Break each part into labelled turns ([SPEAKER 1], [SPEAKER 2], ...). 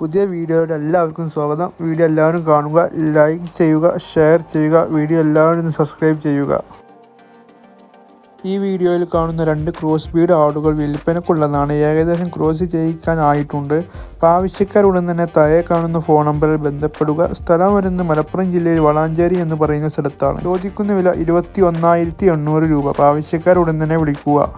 [SPEAKER 1] പുതിയ വീഡിയോയുടെ എല്ലാവർക്കും സ്വാഗതം. വീഡിയോ എല്ലാവരും കാണുക ലൈക്ക് ചെയ്യുക ഷെയർ ചെയ്യുക വീഡിയോ എല്ലാവരും സബ്സ്ക്രൈബ് ചെയ്യുക. ഈ വീഡിയോയിൽ കാണുന്ന രണ്ട് ക്രോസ് ബീഡ് ആടുകൾ വിൽപ്പനക്കുള്ളതാണ്. ഏകദേശം ക്രോസ് ചെയ്യിക്കാനായിട്ടുണ്ട്. അപ്പോൾ ഉടൻ തന്നെ താഴെ കാണുന്ന ഫോൺ നമ്പറിൽ ബന്ധപ്പെടുക. സ്ഥലം വരുന്നത് മലപ്പുറം ജില്ലയിൽ വളാഞ്ചേരി എന്ന് പറയുന്ന സ്ഥലത്താണ്. ചോദിക്കുന്ന വില ഇരുപത്തി ഒന്നായിരത്തി എണ്ണൂറ് രൂപ അപ്പോൾ ഉടൻ തന്നെ വിളിക്കുക.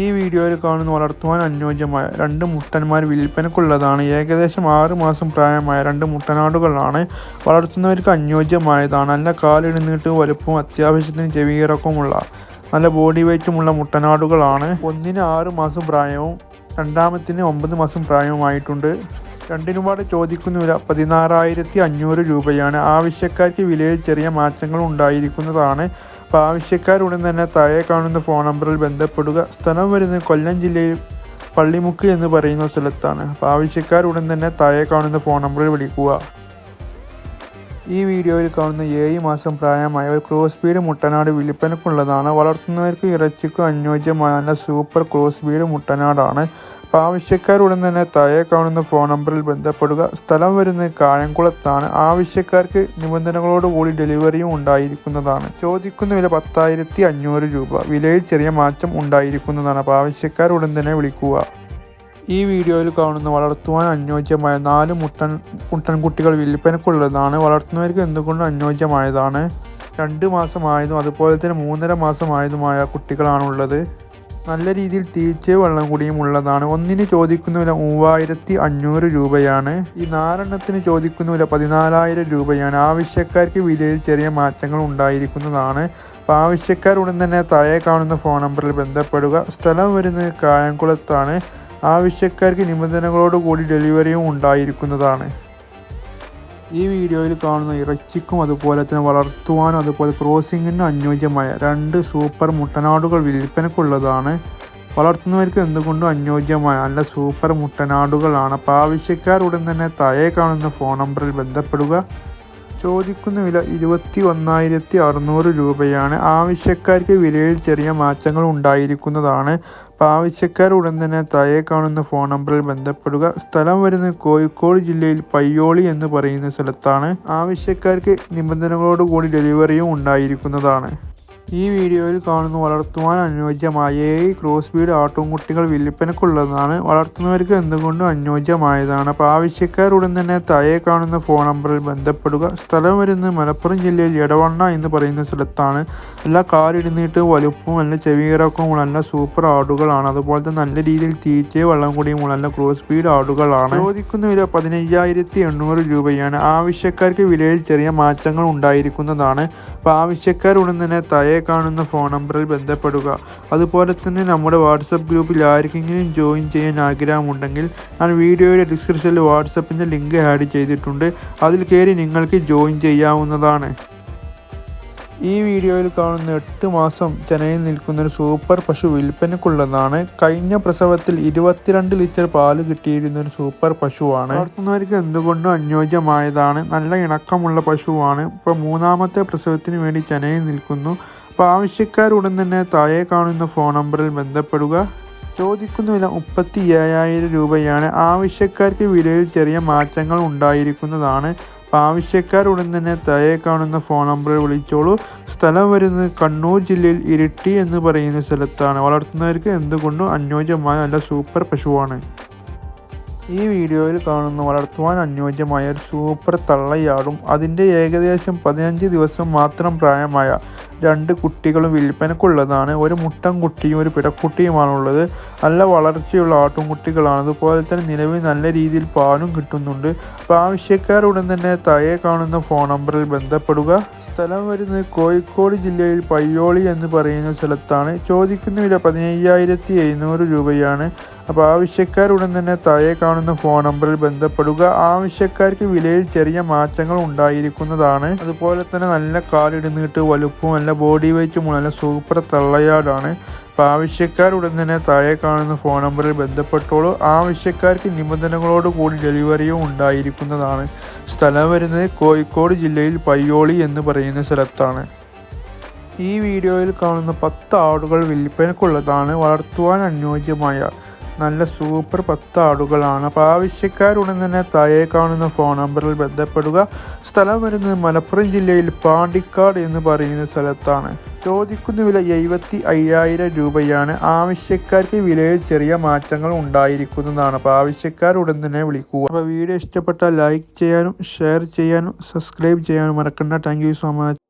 [SPEAKER 1] ഈ വീഡിയോയിൽ കാണുന്ന വളർത്തുവാൻ അനുയോജ്യമായ രണ്ട് മുട്ടന്മാർ വിൽപ്പനക്കുള്ളതാണ്. ഏകദേശം ആറ് മാസം പ്രായമായ രണ്ട് മുട്ടനാടുകളാണ് വളർത്തുന്നവർക്ക് അനുയോജ്യമായതാണ്. നല്ല കാലിടുന്നിട്ട് വലുപ്പവും അത്യാവശ്യത്തിന് ചെവിയിറക്കമുള്ള നല്ല ബോഡി വെയ്റ്റുമുള്ള മുട്ടനാടുകളാണ്. ഒന്നിന് ആറ് മാസം പ്രായവും രണ്ടാമത്തിന് ഒമ്പത് മാസം പ്രായവുമായിട്ടുണ്ട്. രണ്ടിനുപാട് ചോദിക്കുന്ന വില പതിനാറായിരത്തി അഞ്ഞൂറ് രൂപയാണ്. ആവശ്യക്കാർക്ക് വിലയിൽ ചെറിയ മാറ്റങ്ങൾ ഉണ്ടായിരിക്കുന്നതാണ്. അപ്പോൾ ആവശ്യക്കാരുടൻ തന്നെ താഴെ കാണുന്ന ഫോൺ നമ്പറിൽ ബന്ധപ്പെടുക. സ്ഥലം വരുന്നത് കൊല്ലം ജില്ലയിൽ പള്ളിമുക്ക് എന്ന് പറയുന്ന സ്ഥലത്താണ്. അപ്പോൾ ആവശ്യക്കാരുടൻ തന്നെ താഴെ കാണുന്ന ഫോൺ നമ്പറിൽ വിളിക്കുക. ഈ വീഡിയോയിൽ കാണുന്ന ഏഴ് മാസം പ്രായമായ ഒരു ക്രോസ് ബീഡ് മുട്ടനാട് വിൽപ്പനക്കുള്ളതാണ് വളർത്തുന്നവർക്ക് ഇറച്ചിക്കും അനുയോജ്യമായ സൂപ്പർ ക്രോസ് ബീഡ് മുട്ടനാടാണ്. അപ്പോൾ ആവശ്യക്കാരുടൻ തന്നെ താഴെ കാണുന്ന ഫോൺ നമ്പറിൽ ബന്ധപ്പെടുക. സ്ഥലം വരുന്നത് കായംകുളത്താണ്. ആവശ്യക്കാർക്ക് നിബന്ധനകളോട് കൂടി ഡെലിവറിയും ഉണ്ടായിരിക്കുന്നതാണ്. ചോദിക്കുന്ന വില പത്തായിരത്തി അഞ്ഞൂറ് രൂപ. വിലയിൽ ചെറിയ മാറ്റം ഉണ്ടായിരിക്കുന്നതാണ്. അപ്പോൾ ആവശ്യക്കാരുടൻ തന്നെ വിളിക്കുക. ഈ വീഡിയോയിൽ കാണുന്ന വളർത്തുവാൻ അനുയോജ്യമായ നാല് മുട്ടൻ മുട്ടൻകുട്ടികൾ വിൽപ്പനക്കുള്ളതാണ് വളർത്തുന്നവർക്ക് എന്തുകൊണ്ടും അനുയോജ്യമായതാണ്? രണ്ട് മാസമായതും അതുപോലെ തന്നെ മൂന്നര മാസമായതുമായ കുട്ടികളാണുള്ളത്. നല്ല രീതിയിൽ തീറ്റയും വെള്ളം കൂടിയും ഉള്ളതാണ്. ഒന്നിന് ചോദിക്കുന്ന വില മൂവായിരത്തി അഞ്ഞൂറ് രൂപയാണ്. ഈ നാലെണ്ണത്തിന് ചോദിക്കുന്ന വില പതിനാലായിരം രൂപയാണ്. ആവശ്യക്കാർക്ക് വിലയിൽ ചെറിയ മാറ്റങ്ങൾ ഉണ്ടായിരിക്കുന്നതാണ്. അപ്പോൾ ആവശ്യക്കാർ ഉടൻ തന്നെ താഴെ കാണുന്ന ഫോൺ നമ്പറിൽ ബന്ധപ്പെടുക. സ്ഥലം വരുന്നത് കായംകുളത്താണ്. ആവശ്യക്കാർക്ക് നിബന്ധനകളോട് കൂടി ഡെലിവറിയും ഉണ്ടായിരിക്കുന്നതാണ്. ഈ വീഡിയോയിൽ കാണുന്ന ഇറച്ചിക്കും അതുപോലെ തന്നെ വളർത്തുവാനും അതുപോലെ ക്രോസിങ്ങിനും അനുയോജ്യമായ രണ്ട് സൂപ്പർ മുട്ടനാടുകൾ വിൽപ്പനക്കുള്ളതാണ് വളർത്തുന്നവർക്ക് എന്തുകൊണ്ടും അനുയോജ്യമായ നല്ല സൂപ്പർ മുട്ടനാടുകളാണ്. അപ്പോൾ ആവശ്യക്കാർ ഉടൻ തന്നെ താഴെ കാണുന്ന ഫോൺ നമ്പറിൽ ബന്ധപ്പെടുക. ചോദിക്കുന്ന വില ഇരുപത്തി ഒന്നായിരത്തി അറുന്നൂറ് രൂപയാണ്. ആവശ്യക്കാർക്ക് വിലയിൽ ചെറിയ മാറ്റങ്ങൾ ഉണ്ടായിരിക്കുന്നതാണ്. അപ്പോൾ ആവശ്യക്കാർ ഉടൻ തന്നെ താഴെ കാണുന്ന ഫോൺ നമ്പറിൽ ബന്ധപ്പെടുക. സ്ഥലം വരുന്ന കോഴിക്കോട് ജില്ലയിൽ പയ്യോളി എന്ന് പറയുന്ന സ്ഥലത്താണ്. ആവശ്യക്കാർക്ക് നിബന്ധനകളോടുകൂടി ഡെലിവറിയും ഉണ്ടായിരിക്കുന്നതാണ്. ഈ വീഡിയോയിൽ കാണുന്ന വളർത്തുവാൻ അനുയോജ്യമായ ക്രോസ് ബീഡ് ആട്ടുംകുട്ടികൾ വിൽപ്പനക്കുള്ളതാണ് വളർത്തുന്നവർക്ക് എന്തുകൊണ്ടും അനുയോജ്യമായതാണ്. അപ്പോൾ ആവശ്യക്കാർ ഉടൻ തന്നെ താഴെ കാണുന്ന ഫോൺ നമ്പറിൽ ബന്ധപ്പെടുക. സ്ഥലം വരുന്നത് മലപ്പുറം ജില്ലയിൽ എടവണ്ണ എന്ന് പറയുന്ന സ്ഥലത്താണ്. നല്ല കാലിടുന്നിട്ട് വലുപ്പവും നല്ല ചെവിയിറക്കവും നല്ല സൂപ്പർ ആടുകളാണ്. അതുപോലെ തന്നെ നല്ല രീതിയിൽ തീറ്റയും വെള്ളം കൂടിയും നല്ല ക്രോസ് ബീഡ് ആടുകളാണ്. ചോദിക്കുന്ന വില പതിനയ്യായിരത്തി എണ്ണൂറ് രൂപയാണ്. ആവശ്യക്കാർക്ക് വിലയിൽ ചെറിയ മാറ്റങ്ങൾ ഉണ്ടായിരിക്കുന്നതാണ്. അപ്പോൾ ആവശ്യക്കാർ ഉടൻ തന്നെ താഴെ കാണുന്ന ഫോൺ നമ്പറിൽ ബന്ധപ്പെടുക. അതുപോലെ തന്നെ നമ്മുടെ വാട്സപ്പ് ഗ്രൂപ്പിൽ ആർക്കെങ്കിലും ജോയിൻ ചെയ്യാൻ ആഗ്രഹമുണ്ടെങ്കിൽ ഞാൻ വീഡിയോയുടെ ഡിസ്ക്രിപ്ഷനിൽ വാട്സപ്പിന്റെ ലിങ്ക് ആഡ് ചെയ്തിട്ടുണ്ട്. അതിൽ കയറി നിങ്ങൾക്ക് ജോയിൻ ചെയ്യാവുന്നതാണ്. ഈ വീഡിയോയിൽ കാണുന്ന എട്ട് മാസം ചെനയിൽ നിൽക്കുന്ന ഒരു സൂപ്പർ പശു വിൽപ്പനക്കുള്ളതാണ് കഴിഞ്ഞ പ്രസവത്തിൽ ഇരുപത്തിരണ്ട് ലിറ്റർ പാൽ കിട്ടിയിരുന്ന ഒരു സൂപ്പർ പശുവാണ്. വളർത്തുന്നവർക്ക് എന്തുകൊണ്ടും അനുയോജ്യമായതാണ്. നല്ല ഇണക്കമുള്ള പശുവാണ്. ഇപ്പോൾ മൂന്നാമത്തെ പ്രസവത്തിന് വേണ്ടി ചെനയിൽ നിൽക്കുന്നു. അപ്പോൾ ആവശ്യക്കാരുടൻ തന്നെ താഴെ കാണുന്ന ഫോൺ നമ്പറിൽ ബന്ധപ്പെടുക. ചോദിക്കുന്ന വില മുപ്പത്തി ഏഴായിരം രൂപയാണ്. ആവശ്യക്കാർക്ക് വിലയിൽ ചെറിയ മാറ്റങ്ങൾ ഉണ്ടായിരിക്കുന്നതാണ്. അപ്പോൾ ആവശ്യക്കാർ ഉടൻ തന്നെ താഴെ കാണുന്ന ഫോൺ നമ്പറിൽ വിളിച്ചോളൂ. സ്ഥലം വരുന്നത് കണ്ണൂർ ജില്ലയിൽ ഇരിട്ടി എന്ന് പറയുന്ന സ്ഥലത്താണ്. വളർത്തുന്നവർക്ക് എന്തുകൊണ്ടും അനുയോജ്യമായ നല്ല സൂപ്പർ പശുവാണ്. ഈ വീഡിയോയിൽ കാണുന്ന വളർത്തുവാൻ അനുയോജ്യമായ ഒരു സൂപ്പർ തള്ളയാടും. അതിന്റെ ഏകദേശം പതിനഞ്ച് ദിവസം മാത്രം പ്രായമായ രണ്ട് കുട്ടികളും വിൽപ്പനക്കുള്ളതാണ്. ഒരു മുട്ടൻ കുട്ടിയും ഒരു പിടക്കുട്ടിയുമാണുള്ളത്. നല്ല വളർച്ചയുള്ള ആട്ടുംകുട്ടികളാണ്. അതുപോലെ തന്നെ നിലവിൽ നല്ല രീതിയിൽ പാലും കിട്ടുന്നുണ്ട്. അപ്പോൾ ആവശ്യക്കാർ ഉടൻ തന്നെ താഴെ കാണുന്ന ഫോൺ നമ്പറിൽ ബന്ധപ്പെടുക. സ്ഥലം വരുന്നത് കോഴിക്കോട് ജില്ലയിൽ പയ്യോളി എന്ന് പറയുന്ന സ്ഥലത്താണ്. ചോദിക്കുന്ന വില പതിനയ്യായിരത്തി എഴുന്നൂറ് രൂപയാണ്. അപ്പോൾ ആവശ്യക്കാർ ഉടൻ തന്നെ താഴെ കാണുന്ന ഫോൺ നമ്പറിൽ ബന്ധപ്പെടുക. ആവശ്യക്കാർക്ക് വിലയിൽ ചെറിയ മാറ്റങ്ങൾ ഉണ്ടായിരിക്കുന്നതാണ്. അതുപോലെ തന്നെ നല്ല കാലിടുന്നിട്ട് വലുപ്പവും നല്ല ബോഡി വെയ്റ്റും നല്ല സൂപ്പർ തള്ളയാടാണ്. അപ്പോൾ ആവശ്യക്കാർ ഉടൻ തന്നെ താഴെ കാണുന്ന ഫോൺ നമ്പറിൽ ബന്ധപ്പെട്ടോളൂ. ആവശ്യക്കാർക്ക് നിബന്ധനകളോട് കൂടി ഡെലിവറിയും ഉണ്ടായിരിക്കുന്നതാണ്. സ്ഥലം വരുന്നത് കോഴിക്കോട് ജില്ലയിൽ പയ്യോളി എന്ന് പറയുന്ന സ്ഥലത്താണ്. ഈ വീഡിയോയിൽ കാണുന്ന പത്ത് ആടുകൾ വിൽപ്പനക്കുള്ളതാണ് വളർത്തുവാൻ അനുയോജ്യമായ. നല്ല സൂപ്പർ പത്ത് ആടുകളാണ് അപ്പോൾ ആവശ്യക്കാരുടൻ തന്നെ താഴെ കാണുന്ന ഫോൺ നമ്പറിൽ ബന്ധപ്പെടുക. സ്ഥലം വരുന്നത് മലപ്പുറം ജില്ലയിൽ പാണ്ടിക്കാട് എന്ന് പറയുന്ന സ്ഥലത്താണ്. ചോദിക്കുന്ന വില എഴുപത്തി അയ്യായിരം രൂപയാണ്. ആവശ്യക്കാർക്ക് വിലയിൽ ചെറിയ മാറ്റങ്ങൾ ഉണ്ടായിരിക്കുന്നതാണ്. അപ്പോൾ ആവശ്യക്കാർ ഉടൻ തന്നെ വിളിക്കുക. അപ്പോൾ വീഡിയോ ഇഷ്ടപ്പെട്ടാൽ ലൈക്ക് ചെയ്യാനും ഷെയർ ചെയ്യാനും സബ്സ്ക്രൈബ് ചെയ്യാനും മറക്കണ്ട. Thank so much.